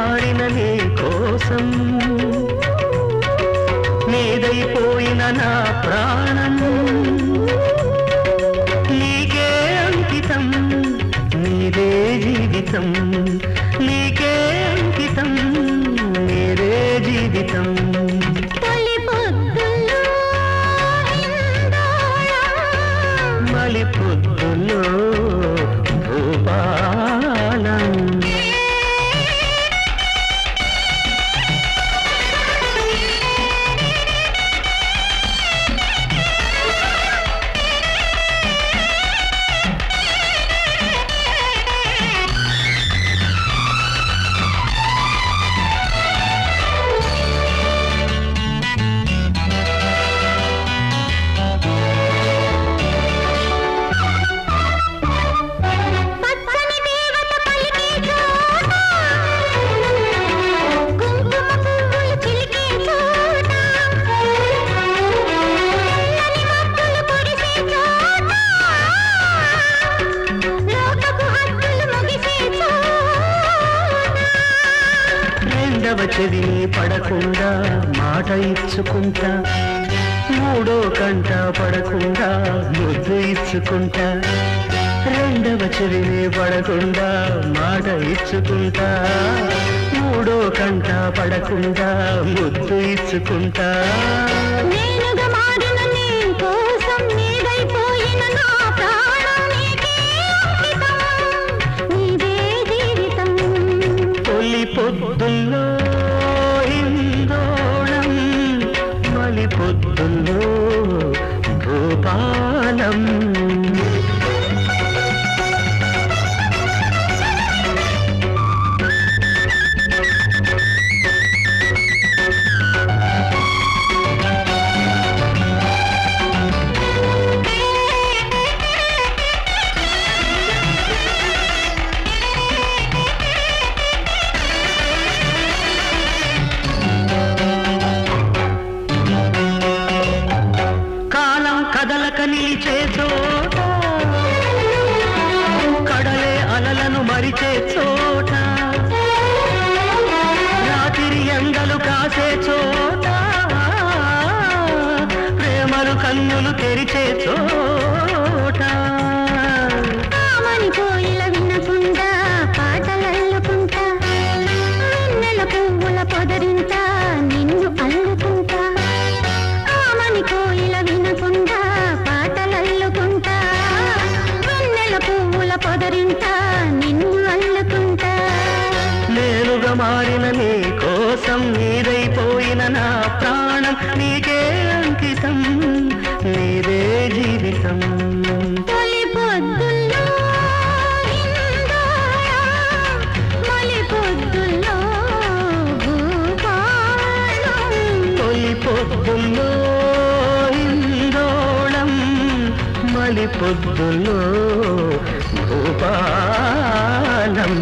మాడిన నీ కోసం. నీదైపోయిన నా ప్రాణం. నీకే అంకితం నీదే జీవితం. నీకే అంకితం నీదే జీవితం. Oh రెండవ చెవి పడకుండా మాట ఇచ్చుకుంటా. మూడో కంట పడకుండా ముద్దు ఇచ్చుకుంటా. రెండవ చెవిని పడకుండా మాట ఇచ్చుకుంటా. మూడో కంట పడకుండా ముద్దు ఇచ్చుకుంటా. పొద్దుల్లో உள்ளம் కన్నులు తెరిచే చోట పొద్దులో భూపాలం.